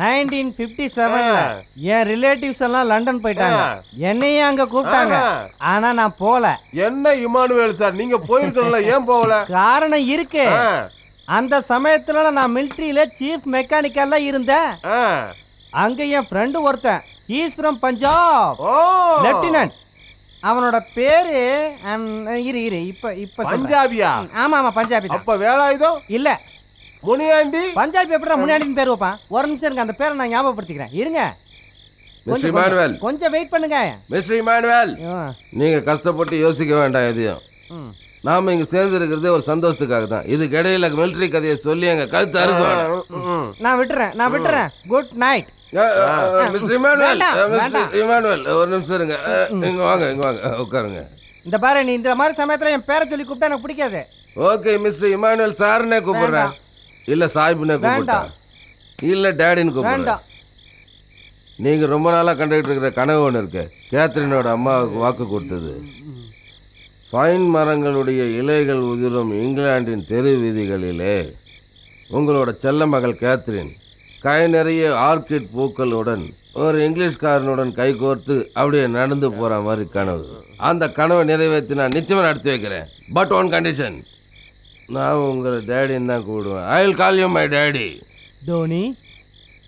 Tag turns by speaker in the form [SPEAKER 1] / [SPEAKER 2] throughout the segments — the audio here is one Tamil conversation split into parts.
[SPEAKER 1] நைன்டீன் பிப்டி செவன்ல என் ரிலேட்டிவ்ஸ் எல்லாம் லண்டன் போயிட்டாங்க. என்னையும் அங்க கூப்பிட்டாங்க. ஆனா நான் போல.
[SPEAKER 2] என்ன இமானுவேல் சார்? நீங்க போயிருக்கணும்ல ஏன் போகல?
[SPEAKER 1] காரணம் இருக்கு. அந்த சமயத்துல நான் மிலிட்ரியில சீஃப் மெக்கானிக்கல்ல இருந்தேன். அங்க என் ஃப்ரெண்டு ஒருத்தன். ஈஸ் ஃப்ரம் பஞ்சாப் லெப்டினன்ட் அவனோட பேரு இரு இரு இப்ப இப்ப.
[SPEAKER 2] பஞ்சாபியா?
[SPEAKER 1] ஆமா ஆமா பஞ்சாபி
[SPEAKER 2] அப்ப வேலாயுதம்
[SPEAKER 1] இல்ல
[SPEAKER 2] முனியாண்டி.
[SPEAKER 1] பஞ்சாபி எப்படி முன்னாடி பேர் வைப்பான் ஒரு நிமிஷம் இருங்க அந்த பேரை நான் ஞாபகப்படுத்திக்கிறேன். இருங்க.
[SPEAKER 3] Mister Emmanuel.
[SPEAKER 1] கொஞ்சம், வெயிட் பண்ணுங்க.
[SPEAKER 3] மிஸ்டர் இமானுவேல் நீங்க கஷ்டப்பட்டு யோசிக்க வேண்டாம் எதையும். நாம இங்க சேர்ந்துருக்கிறதே ஒரு சந்தோஷத்துக்காக தான். இதுக்கு இடையில மிலிட்டரி கதையை சொல்லி எங்க கழுத்து அறுக்க வேண்டாம்
[SPEAKER 2] ம்.
[SPEAKER 1] நான் விட்டுறேன் நான் விட்டுறேன். Good night
[SPEAKER 3] mister Emmanuel. Emmanuel ஒரு நிமிஷம் இருங்க. இங்க வாங்க இங்க வாங்க உட்காருங்க.
[SPEAKER 1] இந்த பாரு நீ இந்த மாதிரி சமயத்துல என் பேரை சொல்லி கூப்பிட்டா எனக்கு பிடிக்காது.
[SPEAKER 3] ஓகே மிஸ்டர் இமானுவேல் சார்னே கூப்பிடுறேன். இல்ல சாஹிப்னே கூப்பிட்டேன் இல்ல டேடின்னு கூப்பிடுறேன்
[SPEAKER 1] வேண்டாம்
[SPEAKER 3] நீங்க ரொம்ப நாளா கண்டுகிட்டு இருக்கிற கனவு ஒன்று இருக்கு. கேத்ரினோட அம்மாவுக்கு வாக்கு கொடுத்தது. பைன் மரங்களுடைய இலைகள் உதிரும் இங்கிலாந்தின் தெரு வீதிகளிலே. உங்களோட செல்ல மகள் கேத்ரின். கை நிறைய ஆர்கிட் பூக்களுடன் ஒரு இங்கிலீஷ்காரனுடன் கைகோர்த்து அப்படியே நடந்து போற மாதிரி கனவு. அந்த கனவை நிறைவேற்றி நான் நிச்சயமா நடத்தி வைக்கிறேன். But one condition. நான் உங்களை டேடின்னு தான் கூப்பிடுவேன். I will call you my daddy
[SPEAKER 1] Tony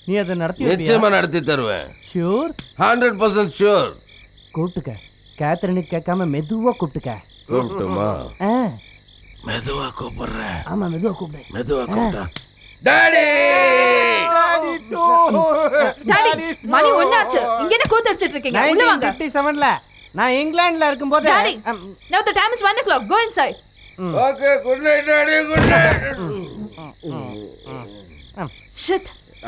[SPEAKER 1] நீ அதை நடத்தி
[SPEAKER 3] நிச்சயமா நடத்தி தருவேன்.
[SPEAKER 1] ஷூர்
[SPEAKER 3] ஹண்ட்ரட் பர்சன்ட் ஷூர்
[SPEAKER 1] கூப்பிட்டுக்க. கேத்தரினுக்கு கேட்காம மெதுவா கூப்பிட்டுக்க.
[SPEAKER 3] கூப்பிட்டுமா?
[SPEAKER 1] ஆ,
[SPEAKER 3] மெதுவா கூப்பிடுறேன்.
[SPEAKER 1] ஆமா மெதுவா கூப்பிடு.
[SPEAKER 3] மெதுவா கூப்பிட்டா. டாடி
[SPEAKER 4] டாடி மணி ஒண்ணாச்சு இங்க என்ன கூத்தடிச்சிட்டு இருக்கீங்க? உள்ள வாங்க.
[SPEAKER 1] நான் இங்கிலாந்துல இருக்கும்போது
[SPEAKER 4] daddy now the time is 1 o'clock. Go inside.
[SPEAKER 3] Okay good night daddy good night.
[SPEAKER 4] shit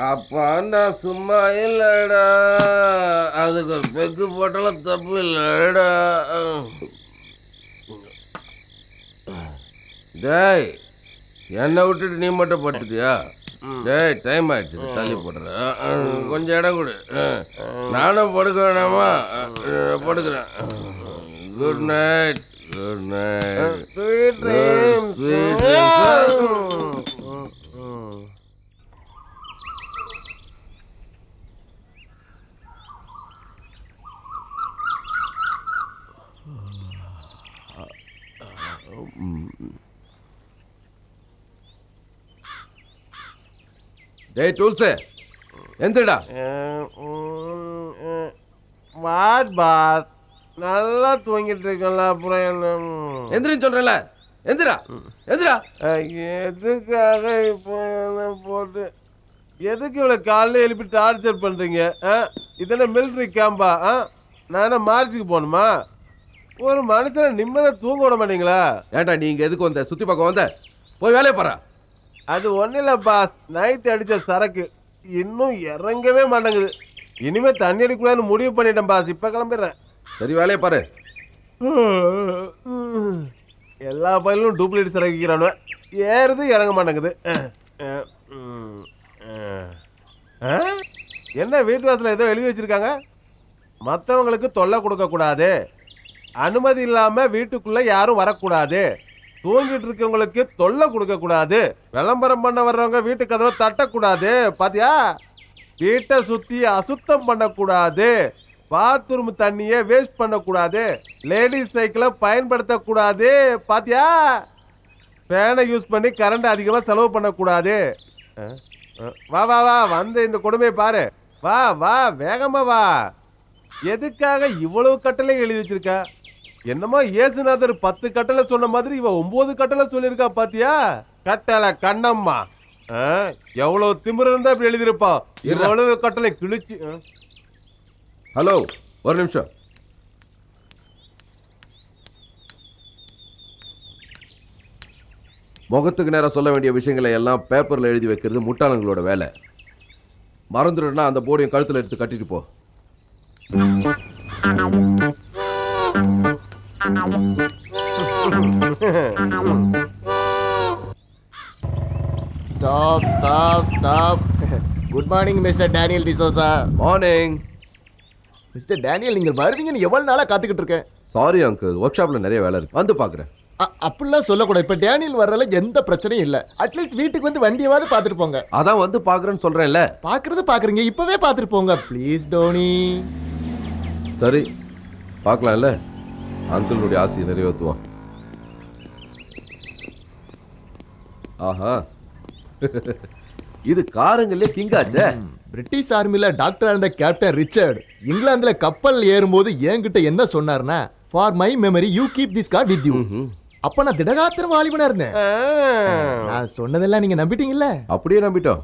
[SPEAKER 3] அப்பா நான் சும்மா இல்லடா. அதுக்கு ஒரு பெக்கு போட்டாலும் தப்பு இல்லடா. டேய் என்னை விட்டுட்டு நீ மட்டும் படுத்துட்டியா? டேய் டைம் ஆயிடுச்சு தள்ளி போடுறேன் கொஞ்சம் இடம் கொடு. நானும் படுக்க வேணாமா? படுக்கிறேன். Good night. Good night
[SPEAKER 2] Sweet dreams.
[SPEAKER 3] Sweet
[SPEAKER 2] நல்லா தூங்கிட்டு இருக்கல அப்புறம் என்ன?
[SPEAKER 3] எந்திரின்னு சொல்றேன்ல. எந்திரா எந்திரா.
[SPEAKER 2] எதுக்காக இப்போ என்ன போட்டு எதுக்கு இவ்வளோ காலைல எழுப்பி டார்ச்சர் பண்ணுறீங்க ஆ இதென்ன மிலிட்ரி கேம்பா ஆ? நான் என்ன மார்ச்சுக்கு போகணுமா? ஒரு மனுஷனை நிம்மதியாக தூங்க விட மாட்டீங்களா?
[SPEAKER 3] ஏன்டா நீ இங்க எதுக்கு வந்த? சுத்தி பார்க்க வந்த? போய் வேலையை பாரா.
[SPEAKER 2] அது ஒன்றும் இல்லை பாஸ் நைட் அடித்த சரக்கு இன்னும் இறங்கவே மாட்டேங்குது. இனிமே தண்ணி அடிக்கூடாதுன்னு முடிவு பண்ணிட்டேன் பாஸ் இப்போ கிளம்பிடுறேன்.
[SPEAKER 3] சரி வேலையை பாரு.
[SPEAKER 2] எல்லா பயிலும் டூப்ளிகேட் சரக்கிக்கிறானு ஏறுது இறங்க மாட்டேங்குது. என்ன வீட்டு வாசலில் ஏதோ எழுதி வச்சிருக்காங்க? மற்றவங்களுக்கு தொல்லை கொடுக்கக்கூடாது அனுமதி இல்லாமல் வீட்டுக்குள்ளே யாரும் வரக்கூடாது. தூங்கிட்டு இருக்கவங்களுக்கு தொல்லை கொடுக்கக்கூடாது விளம்பரம் பண்ண வர்றவங்க வீட்டு கதவை தட்டக்கூடாது. பாத்தியா? வீட்டை சுற்றி அசுத்தம் பண்ணக்கூடாது. பாத்ரூம் தண்ணியை வேஸ்ட் பண்ணக்கூடாது. லேடிஸ் சைக்கிளை பயன்படுத்தக்கூடாது. பாத்தியா? ஃபேனை யூஸ் பண்ணி கரண்ட் அதிகமாக செலவு பண்ணக்கூடாது. வா வா வா வந்து இந்த கொடுமையை பாரு. வா வா வேகமா வா. எதுக்காக இவ்வளவு கட்டளை எழுதி வச்சிருக்க? என்னமோ இயேசுநாதர் பத்து கட்டளை சொன்ன மாதிரி இவ ஒன்பது கட்டளை சொல்லியிருக்கா பாத்தியா? கட்டளை கண்ணம்மா. எவ்வளவு திமிரு இருந்தா இப்படி எழுதியிருப்பா? இவ்வளவு கட்டளை கிழிச்சு.
[SPEAKER 3] ஹலோ ஒரு நிமிஷம். முகத்துக்கு நேரம் சொல்ல வேண்டிய விஷயங்களை எல்லாம் பேப்பர்ல எழுதி வைக்கிறது முட்டாளங்களோட வேலை. மறந்துடுனா அந்த போர்டையும் கழுத்துல எடுத்து கட்டிட்டு போ.
[SPEAKER 5] Stop stop stop good morning mister Daniel D'Souza
[SPEAKER 3] morning
[SPEAKER 5] mister Daniel நீங்கள் வருவீங்கன்னு எவ்வளவு நாளா காத்துக்கிட்டு இருக்கேன்.
[SPEAKER 3] சாரி அங்கிள் ஒர்க் ஷாப்ல நிறைய வேலை இருக்கு. வந்து பார்க்குறேன்.
[SPEAKER 5] அப்படிலாம் சொல்லக்கூடாது. இப்போ டேனியல் வர்றதுல எந்த பிரச்சனையும் இல்லை. அட்லீஸ்ட் வீட்டுக்கு வந்து வண்டியவாவது பார்த்துட்டு போங்க.
[SPEAKER 3] அதான் வந்து பார்க்குறேன்னு சொல்கிறேன்ல
[SPEAKER 5] பார்க்கறது பார்க்குறீங்க. இப்போவே பார்த்துட்டு போங்க. ப்ளீஸ் டோனி
[SPEAKER 3] சரி பார்க்கலாம்ல. அங்கிளுடைய ஆசையை நிறைவேற்றுவோம். ஆஹா. இது காருங்களே கிங்காச்சே.
[SPEAKER 5] பிரிட்டிஷ் ஆர்மில டாக்டர் இருந்த கேப்டன் ரிச்சர்ட். இங்கிலாந்துல கப்பல் ஏறும்போது என்கிட்ட என்ன சொன்னார்னா for my memory you keep this car with you. அப்ப நான் திடகாத்திரம் வாலிபனா இருந்தேன். நான் சொன்னதெல்லாம் நீங்க நம்பிட்டீங்கல்ல?
[SPEAKER 3] அப்படியே நம்பிட்டோம்.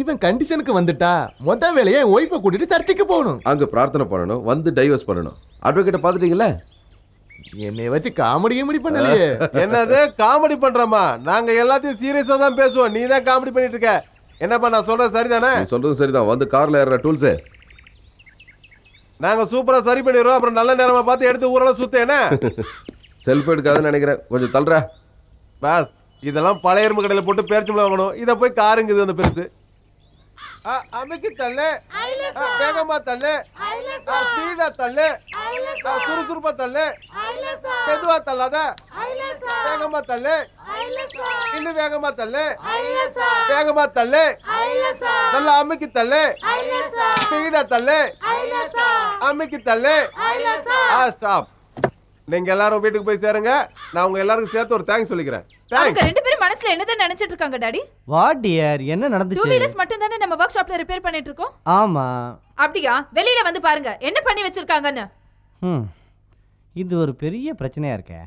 [SPEAKER 5] இவன் கண்டிஷனுக்கு வந்துட்டா மொத வேலையை ஒய்ஃபை கூட்டிட்டு சர்ச்சுக்கு போகணும்.
[SPEAKER 3] அங்கே பிரார்த்தனை பண்ணணும் வந்து டைவர்ஸ் பண்ணணும். அட்வொகேட்டை பார்த்துட்டீங்களே
[SPEAKER 5] என்னை வச்சு காமெடி கிமெடி பண்ணலையே.
[SPEAKER 2] என்னது? காமெடி பண்றோமா நாங்க எல்லாத்தையும் சீரியஸா தான் பேசுவோம். நீ தான் காமெடி பண்ணிட்டு இருக்க. என்னப்பா நான் சொல்றது சரிதானே?
[SPEAKER 3] நீ சொல்றது சரிதான். வந்து கார்ல ஏறுற டூல்ஸு.
[SPEAKER 2] நாங்க சூப்பரா சரி பண்ணிடுறோம். அப்புறம் நல்ல நேரமா பார்த்து எடுத்து ஊரெல்லாம் சுத்த என்ன?
[SPEAKER 3] செல்ஃப் எடுக்காதுன்னு நினைக்கிறேன். கொஞ்சம் தள்ளுற.
[SPEAKER 2] பாஸ் இதெல்லாம் பழைய எறும்பு கடையில போட்டு பேரிச்சம்பளம் வாங்கணும். இதை போய் காருங்குது அந்த பெருசு. ஆ, அமைக்கி தள்ளு ஆ, வேகமா தள்ளு ஆ, ஸ்பீடா தள்ளு ஆ, சுறுசுறுப்பா தள்ளு மெதுவா தள்ளாத வேகமா தள்ளு இன்னும் வேகமா தள்ளு வேகமா தள்ளு நல்லா அமைக்கி தள்ளு ஸ்பீடா தள்ளு நீங்க எல்லாரும் வீட்டுக்கு போய் சேருங்க. நான் உங்க எல்லாருக்கும் சேர்த்து ஒரு தேங்க்ஸ் சொல்லிக்கிறேன்.
[SPEAKER 4] அவங்க ரெண்டு பேரும் மனசுல என்னதான் நினைச்சிட்டு இருக்காங்க டாடி?
[SPEAKER 1] வாட் டியர் என்ன
[SPEAKER 4] டூ
[SPEAKER 1] நடந்துச்சு?
[SPEAKER 4] வீலர்ஸ் மட்டும் தானே நம்ம ஒர்க் ஷாப்ல ரிப்பேர் பண்ணிட்டு இருக்கோம்?
[SPEAKER 1] ஆமா.
[SPEAKER 4] அப்படியா? வெளியில வந்து பாருங்க. என்ன பண்ணி வச்சிருக்காங்கன்னு?
[SPEAKER 1] ம் இது ஒரு பெரிய பிரச்சனையா இருக்கே.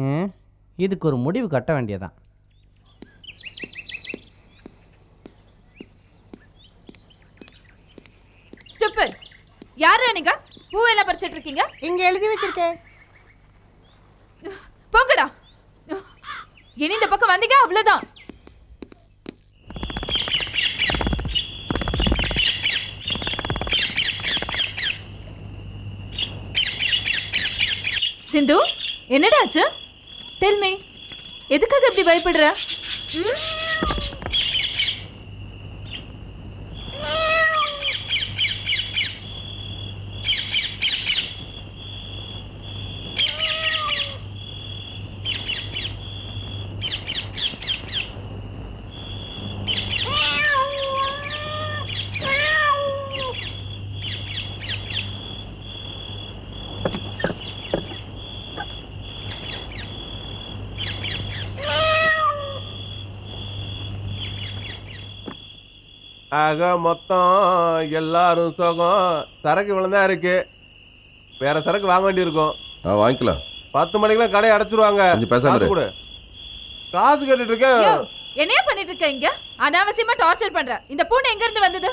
[SPEAKER 1] ம் இதுக்கு ஒரு முடிவு கட்ட வேண்டியதான்
[SPEAKER 4] ஸ்டூபிட் யாரா நீங்க? பூவெல்லாம் பறிச்சிட்டு இருக்கீங்க?
[SPEAKER 1] இங்க எழுதி வச்சிருக்கேன்.
[SPEAKER 4] போங்கடா. இனி இந்த பக்கம் வந்தீங்க அவ்வளவுதான். சிந்து என்னடா ஆச்சு? டெல் எதுக்காக இப்படி பயப்படுற? ம்?
[SPEAKER 2] ஆக மொத்தம் எல்லாரும் சுகம். சரக்கு இவ்வளோ இருக்கு. வேற சரக்கு வாங்க வேண்டியிருக்கும்.
[SPEAKER 3] ஆ வாங்கிக்கலாம்.
[SPEAKER 2] பத்து மணிக்கெல்லாம் கடையை அடைச்சிருவாங்க.
[SPEAKER 3] கொஞ்சம் பேசாம
[SPEAKER 2] காசு
[SPEAKER 3] இரு.
[SPEAKER 2] கொடு. காசு கேட்டுட்டு இருக்கேன்
[SPEAKER 4] யோ, என்னையா பண்ணிட்டு இருக்க இங்க? அனாவசியமா டார்ச்சர் பண்ற. இந்த பூனை எங்க இருந்து வந்தது?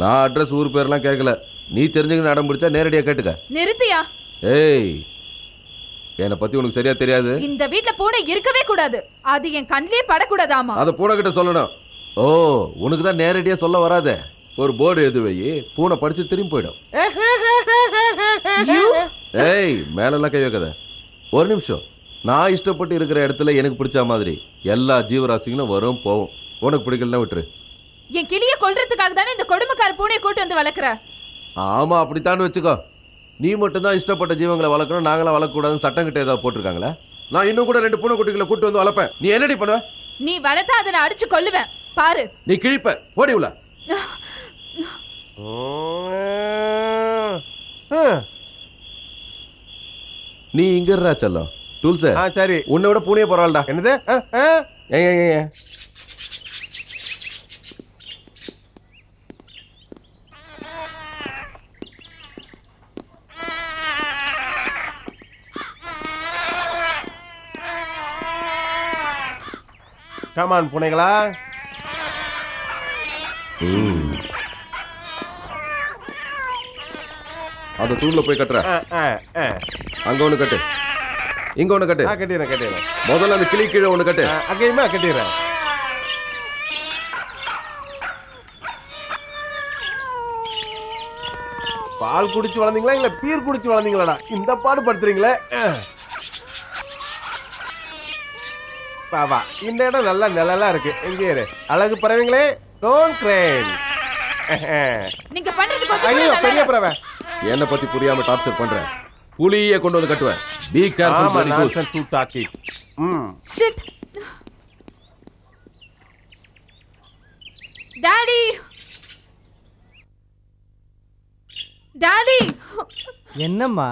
[SPEAKER 3] நான் அட்ரஸ் ஊர் பேர்லாம் கேட்கல. நீ தெரிஞ்சுக்கணும் அடம் பிடிச்சா நேரடியாக கேட்டுக்க.
[SPEAKER 4] நிறுத்தியா?
[SPEAKER 3] ஏய் என்னை பற்றி உனக்கு சரியா தெரியாது?
[SPEAKER 4] இந்த வீட்ல பூனை இருக்கவே கூடாது. அது என் கண்ணிலே படக்கூடாது ஆமா
[SPEAKER 3] அதை பூனை கிட்ட சொல்லணும். ஓ உனக்கு தான் நேரடியாக சொல்ல வராதே. ஒரு போர்டு எழுதி வை பூனை படிச்சு திரும்பி போயிடும். ஏய் மேலெல்லாம் கை வைக்காத. ஒரு நிமிஷம். நான் இஷ்டப்பட்டு இருக்கிற இடத்துல எனக்கு பிடிச்ச மாதிரி எல்லா ஜீவராசிகளும் வரும் போகும் உனக்கு பிடிக்கலன்னா விட்டுரு.
[SPEAKER 4] என் கிளிய கொல்றதுக்காக தானே இந்த கொடுமைக்கார பூனையை கூட்டு வந்து வளர்க்குற?
[SPEAKER 3] ஆமா அப்படித்தான் வச்சுக்கோ. நீ மட்டும்தான் இஷ்டப்பட்ட ஜீவங்களை வளர்க்கணும் நாங்களாம் வளர்க்கக்கூடாதுன்னு சட்டம் கிட்ட ஏதாவது போட்டிருக்காங்களா? நான் இன்னும் கூட ரெண்டு பூனை குட்டிகளை கூட்டு வந்து வளர்ப்பேன். நீ என்னடி பண்ணுவ?
[SPEAKER 4] நீ வளர்த்தா அதை நான் அடிச்சு கொல்லுவேன். பாரு.
[SPEAKER 3] நீ கிழிப்ப. ஓடி உள்ள. நீ இங்க இருடா செல்லம். டூல்ஸ்.
[SPEAKER 2] ஆ சரி.
[SPEAKER 3] உன்னை விட பூனையே பரவாயில்லடா
[SPEAKER 2] என்னது?
[SPEAKER 3] ஏன், ஏன்
[SPEAKER 2] கமான் பூனைகளா.
[SPEAKER 3] அந்த தூண்ல போய் கட்டுற. அங்க ஒண்ணு கட்டு. இங்க ஒண்ணு கட்டு.
[SPEAKER 2] கட்டிடுறேன் கட்டிடுறேன்.
[SPEAKER 3] முதல்ல அந்த கிளி கீழே ஒண்ணு கட்டு.
[SPEAKER 2] அங்கேயுமே கட்டிடுறேன். பால் குடிச்சு வளர்ந்தீங்களா இல்ல பீர் குடிச்சு வளர்ந்தீங்களாடா? இந்த பாடு படுத்துறீங்களே. பாபா இந்த இடம் நல்லா நிழலா இருக்கு. எங்கே இரு. அழகு பறவைங்களே. டோன்ட் கிரேன்
[SPEAKER 4] நீங்க பண்றது கொஞ்சம்
[SPEAKER 2] ஐயோ பெரிய. பறவை
[SPEAKER 3] என்னை பத்தி புரியாம டார்ச்சர் பண்ற. புலியே கொண்டு வந்து கட்டுவேன் பி
[SPEAKER 2] ஆமா
[SPEAKER 3] கேர்ஃபுல்
[SPEAKER 2] நான்சன் டூ டாக்கி ம்.
[SPEAKER 4] ஷிட் டாடி டாடி
[SPEAKER 1] என்னம்மா?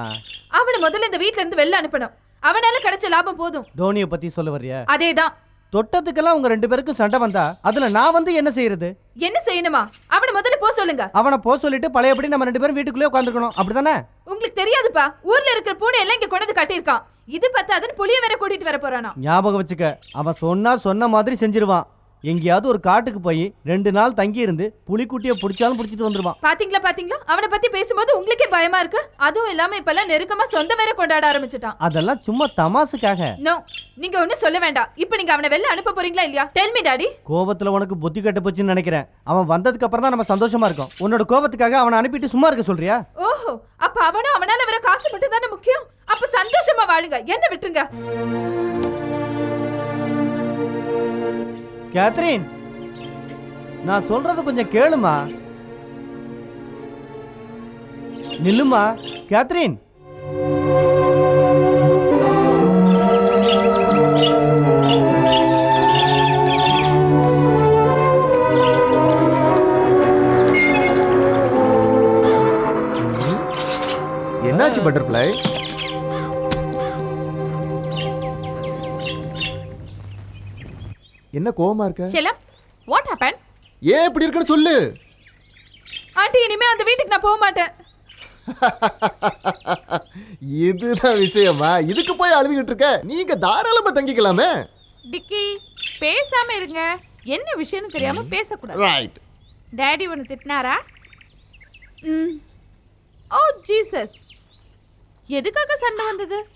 [SPEAKER 4] அவனை முதல்ல இந்த வீட்ல இருந்து வெளில அனுப்பணும். அவனால கிடைச்ச லாபம் போதும்.
[SPEAKER 1] தோனியை பத்தி சொல்ல வர்றியா?
[SPEAKER 4] அதேதான்.
[SPEAKER 1] தொட்டத்துக்கெல்லாம் உங்க ரெண்டு பேருக்கும் சண்டை வந்தா அதுல நான் வந்து என்ன செய்யறது?
[SPEAKER 4] என்ன செய்யணுமா? அவனை முதல்ல போ சொல்லுங்க.
[SPEAKER 1] அவனை போ சொல்லிட்டு பழையபடி நம்ம ரெண்டு பேரும் வீட்டுக்குள்ளே உட்காந்துருக்கணும் அப்படிதானே
[SPEAKER 4] உங்களுக்கு தெரியாதுப்பா. ஊர்ல இருக்கிற பூனை எல்லாம் இங்க கொண்டு கட்டியிருக்கான். இது பத்தாதுன்னு புளிய வேற கூட்டிட்டு வர போறானா?
[SPEAKER 1] ஞாபகம் வச்சுக்க. அவன் சொன்னா சொன்ன மாதிரி செஞ்சிருவான். எங்கேயாவது ஒரு காட்டுக்கு போய் ரெண்டு நாள் தங்கி இருந்து புலிக்குட்டியை பிடிச்சாலும் பிடிச்சிட்டு வந்துருவான்.
[SPEAKER 4] பாத்தீங்களா பாத்தீங்களா? அவனை பத்தி பேசும்போது உங்களுக்கே பயமா இருக்கு? அதுவும் இல்லாம இப்ப எல்லாம் நெருக்கமா சொந்த வேற கொண்டாட ஆரம்பிச்சிட்டான்.
[SPEAKER 1] அதெல்லாம் சும்மா தமாசுக்காக
[SPEAKER 4] நோ நீங்க ஒண்ணும் சொல்ல வேண்டாம். இப்போ நீங்க அவனை வெளில அனுப்ப போறீங்களா இல்லையா? டெல் மீ டாடி
[SPEAKER 1] கோவத்துல உனக்கு புத்தி கெட்டு போச்சுன்னு நினைக்கிறேன். அவன் வந்ததுக்கு அப்புறம் தான் நம்ம சந்தோஷமா இருக்கோம். உன்னோட கோவத்துக்காக அவனை அனுப்பிட்டு சும்மா இருக்க சொல்றியா?
[SPEAKER 4] ஓஹோ அப்ப அவனும் அவனால வர காசு மட்டும் தானே முக்கியம்? அப்ப சந்தோஷமா வாழுங்க. என்ன விட்டுருங்க.
[SPEAKER 1] கேத்ரின் நான் சொல்றது கொஞ்சம் கேளுமா? நில்லுமா கேத்ரின்
[SPEAKER 5] என்னாச்சு பட்டர்ஃப்ளை என்ன கோவமா இருக்க?
[SPEAKER 4] செல்லம் வாட் ஹேப்பன்
[SPEAKER 5] ஏன் இப்படி இருக்குன்னு சொல்லு.
[SPEAKER 4] ஆண்டி இனிமே அந்த வீட்டுக்கு நான் போக மாட்டேன்.
[SPEAKER 5] இதுதான் விஷயமா? இதுக்கு போய் அழுதுகிட்டு இருக்க? நீங்க தாராளமா தங்கிக்கலாமே.
[SPEAKER 6] டிக்கி பேசாம இருங்க. என்ன விஷயம்னு தெரியாம பேசக்கூடாது.
[SPEAKER 5] ரைட்
[SPEAKER 6] டேடி ஒன்று திட்டினாரா?
[SPEAKER 4] ம்,
[SPEAKER 6] ஓ ஜீசஸ் எதுக்காக சண்டை வந்தது?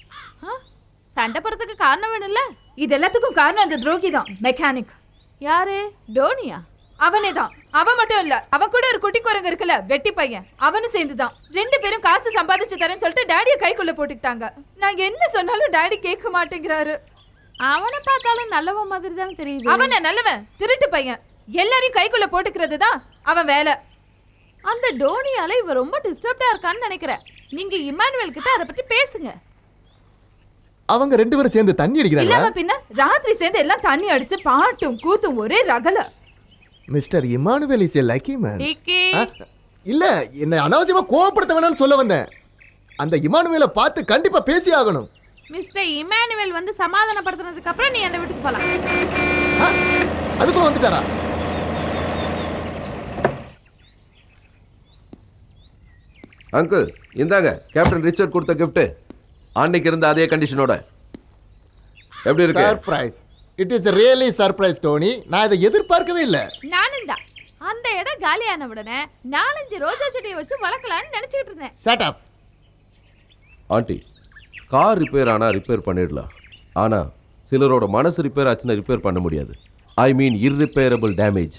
[SPEAKER 6] ஆ? சண்டை போறதுக்கு காரணம் வேணும்ல?
[SPEAKER 4] இது எல்லாத்துக்கும் காரணம் அந்த துரோகி தான் மெக்கானிக்
[SPEAKER 6] யாரு? டோனியா?
[SPEAKER 4] அவனே தான். அவன் மட்டும் இல்ல அவன் கூட ஒரு குட்டி குரங்கு இருக்குல்ல வெட்டி பையன். அவனும் சேர்ந்துதான் ரெண்டு பேரும் காசு சம்பாதிச்சு தரேன்னு சொல்லிட்டு டாடிய கைக்குள்ள போட்டுக்கிட்டாங்க. நான் என்ன சொன்னாலும் டாடி கேட்க மாட்டேங்கிறாரு.
[SPEAKER 6] அவனை பார்த்தாலும் நல்லவன் மாதிரி தானே தெரியுது.
[SPEAKER 4] அவன் நல்லவன்? திருட்டு பையன். எல்லாரையும் கைக்குள்ள போட்டுக்கிறது தான் அவன் வேலை.
[SPEAKER 6] அந்த டோனியால இவ ரொம்ப டிஸ்டர்ப்டா இருக்கான்னு நினைக்கிறேன். நீங்க இமானுவேல் கிட்ட அதை பத்தி பேசுங்க.
[SPEAKER 5] அவங்க ரெண்டு பேரும் சேர்ந்து தண்ணி அடிக்கிறாங்களா?
[SPEAKER 4] இல்லாம பின்ன ராத்திரி சேர்ந்து எல்லாம் தண்ணி அடிச்சு பாட்டும் கூத்தும் ஒரே ரகல.
[SPEAKER 5] Mister Emmanuel is a lucky man. இல்ல என்ன அனாவசியமா கோவப்படுத்த வேணாம்னு சொல்ல வந்தேன். அந்த இமானுவேலை பார்த்து கண்டிப்பா பேசி ஆகணும்.
[SPEAKER 6] மிஸ்டர் இமானுவேல் வந்து சமாதானப்படுத்தினதுக்கு அப்புறம் நீ அந்த வீட்டுக்கு போலாம்?
[SPEAKER 5] அதுக்குள்ள வந்துட்டாரா?
[SPEAKER 3] அங்கிள் இந்தாங்க கேப்டன் ரிச்சர்ட் கொடுத்த gift. அன்னைக்கு இருந்த அதே கண்டிஷனோட எப்படி இருக்கு?
[SPEAKER 5] Surprise it is really surprise Tony நான் இதை எதிர்பார்க்கவே இல்லை.
[SPEAKER 6] நானும் தான். அந்த இடம் காலியான உடனே நாலஞ்சு ரோஜா செடியை வச்சு வளர்க்கலாம்னு நினைச்சிட்டு இருந்தேன்.
[SPEAKER 5] Shut up
[SPEAKER 3] aunty car repair ஆனால் ரிப்பேர் பண்ணிடலாம். ஆனால் சிலரோட மனசு ரிப்பேர் ஆச்சுன்னா ரிப்பேர் பண்ண முடியாது. ஐ மீன் இர்ரிப்பேரபிள் டேமேஜ்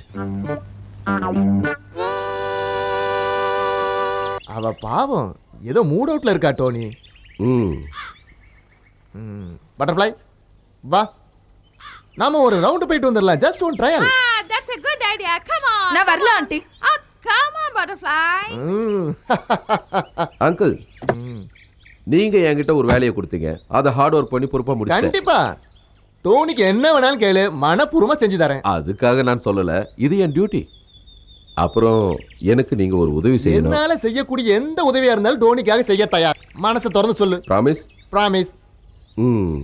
[SPEAKER 5] அவ பாவம் ஏதோ மூட் அவுட்ல இருக்கா டோனி
[SPEAKER 3] ம்.
[SPEAKER 5] பட்டர்ஃப்ளை வா. நாம ஒரு ரவுண்டு போயிட்டு வந்துடலாம் just one trial
[SPEAKER 6] that's a good idea come on
[SPEAKER 4] நான் வரல ஆண்டி.
[SPEAKER 6] ஆ கம் ஆன் பட்டர்ஃப்ளை
[SPEAKER 3] அங்கிள் நீங்கள் என்கிட்ட ஒரு வேலையை கொடுத்தீங்க. அதை ஹார்ட் ஒர்க் பண்ணி பொறுப்பாக முடிச்சிட்டேன்.
[SPEAKER 5] கண்டிப்பா. டோனிக்கு என்ன வேணாலும் கேளு. மனப்பூர்வமா செஞ்சு தரேன்.
[SPEAKER 3] அதுக்காக நான் சொல்லலை. இது என் டியூட்டி அப்புறம் எனக்கு நீங்கள் ஒரு உதவி செய்யணும்.
[SPEAKER 5] என்னால செய்யக்கூடிய எந்த உதவியா இருந்தாலும் டோனிக்காக செய்ய தயார். மனசை திறந்து சொல்லு.
[SPEAKER 3] ப்ராமிஸ்
[SPEAKER 5] ப்ராமிஸ்
[SPEAKER 3] ம்.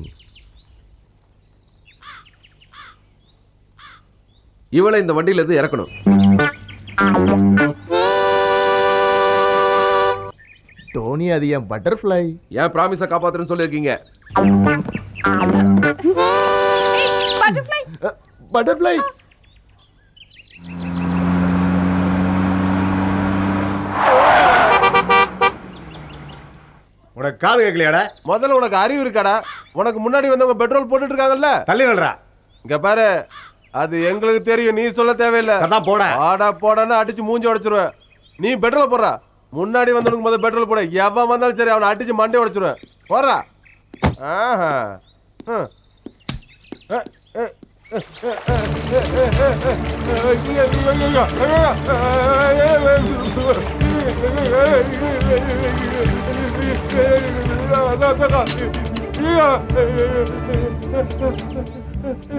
[SPEAKER 3] இவளை இந்த வண்டியில இருந்து இறக்கணும்.
[SPEAKER 5] டோனி அது என் பட்டர்ஃப்ளை
[SPEAKER 3] ஏன் ப்ராமிஸை காப்பாத்துறேன்னு சொல்லியிருக்கீங்க?
[SPEAKER 6] பட்டர்ஃப்ளை
[SPEAKER 5] பட்டர்ஃப்ளை
[SPEAKER 2] உனக்கு காது கேட்கலையாடா? முதல்ல உனக்கு அறிவு இருக்காடா? உனக்கு முன்னாடி வந்தவங்க பெட்ரோல் போட்டுட்டு இருக்காங்கல்ல
[SPEAKER 7] தள்ளி நில்றா.
[SPEAKER 2] இங்க பாரு அது எங்களுக்கு தெரியும் நீ சொல்ல தேவையில்லை.
[SPEAKER 7] அதான் போட.
[SPEAKER 2] ஆடா போடான்னு அடிச்சு மூஞ்சி உடைச்சிருவேன் நீ பெட்ரோல் போடுறா. முன்னாடி வந்தவனுக்கு முதல்ல பெட்ரோல் போட. எவன் வந்தாலும் சரி அவனை அடிச்சு மண்டை உடைச்சிருவேன் போடுறா. ஆஹா. ஹம்.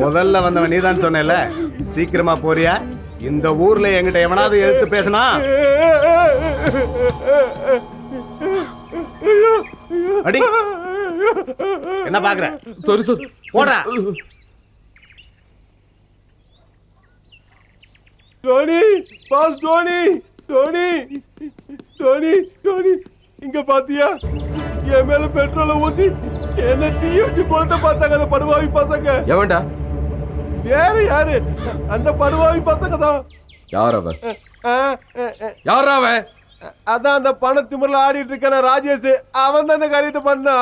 [SPEAKER 7] முதல்ல வந்தவன் நீதான் சொன்னேல சீக்கிரமா போறியா? இந்த ஊர்ல என்கிட்ட எவனாவது எதிர்த்து பேசினா? அடி என்ன பாக்குற
[SPEAKER 3] சரி சார்
[SPEAKER 7] போடா.
[SPEAKER 2] டோனி பாஸ் டோனி டோனி டோனி டோனி இங்க பாத்தியா? என் மேல பெட்ரோலை ஊத்தி என்ன தீ வச்சு கொளுத்த பார்த்தாங்க அந்த படுவாவி பசங்க.
[SPEAKER 3] எவன்டா
[SPEAKER 2] வேற யாரு? அந்த படுவாவி பசங்க தான்.
[SPEAKER 3] யார் அவன் யாரா அவன்?
[SPEAKER 2] அதான் அந்த பண திமிரில் ஆடிட்டு இருக்கான ராஜேஷ். அவன் தான் இந்த காரியத்தை பண்ணா